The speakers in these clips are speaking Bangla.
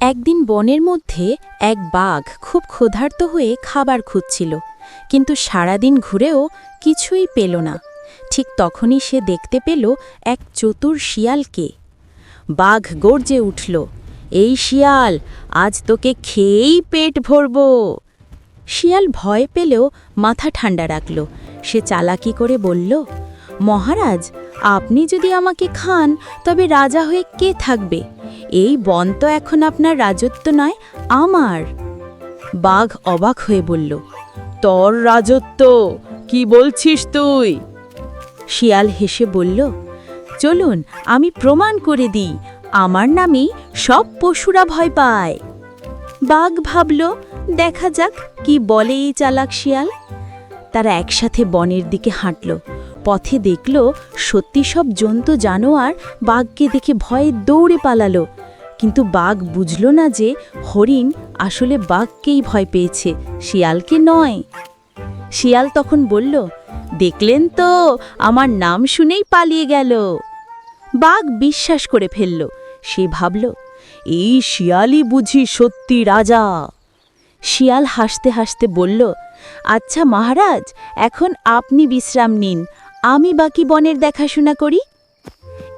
একদিন বনের মধ্যে এক বাঘ খুব ক্ষুধার্ত হয়ে খাবার খুঁজছিল, কিন্তু সারাদিন ঘুরেও কিছুই পেল না। ঠিক তখনই সে দেখতে পেল এক চতুর শিয়ালকে। বাঘ গর্জে উঠল, এই শিয়াল, আজ তোকে খেয়েই পেট ভরব। শিয়াল ভয় পেলেও মাথা ঠান্ডা রাখল। সে চালাকি করে বলল, মহারাজ, আপনি যদি আমাকে খান, তবে রাজা হয়ে কে থাকবে? এই বন তো এখন আপনার রাজত্ব নয়, আমার। বাঘ অবাক হয়ে বলল, তোর রাজত্ব, কি বলছিস তুই? শিয়াল হেসে বলল, চলুন, আমি প্রমাণ করে দিই, আমার নামেই সব পশুরা ভয় পায়। বাঘ ভাবল, দেখা যাক কি বলে এই চালাক শিয়াল? তারা একসাথে বনের দিকে হাঁটল। পথে দেখল, সত্যি সব জন্তু জানোয়ার বাঘকে দেখে ভয়ে দৌড়ে পালালো। কিন্তু বাঘ বুঝল না যে হরিণ আসলে বাঘকেই ভয় পেয়েছে, শিয়ালকে নয়। শিয়াল তখন বলল, দেখলেন তো, আমার নাম শুনেই পালিয়ে গেল। বাঘ বিশ্বাস করে ফেলল, সে ভাবল, এই শিয়ালই বুঝি সত্যি রাজা। শিয়াল হাসতে হাসতে বলল আচ্ছা মহারাজ, এখন আপনি বিশ্রাম নিন আমি বাকি বনের দেখাশোনা করি।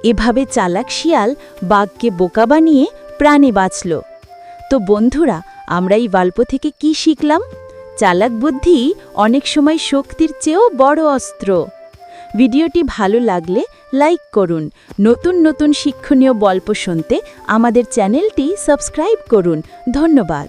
এভাবে চালাক শিয়াল বাঘকে বোকা বানিয়ে প্রাণে বাঁচল। তো বন্ধুরা, আমরা এই গল্প থেকে কি শিখলাম? চালাক বুদ্ধি অনেক সময় শক্তির চেয়েও বড় অস্ত্র। ভিডিওটি ভালো লাগলে লাইক করুন। নতুন নতুন শিক্ষণীয় গল্প শুনতে আমাদের চ্যানেলটি সাবস্ক্রাইব করুন। ধন্যবাদ।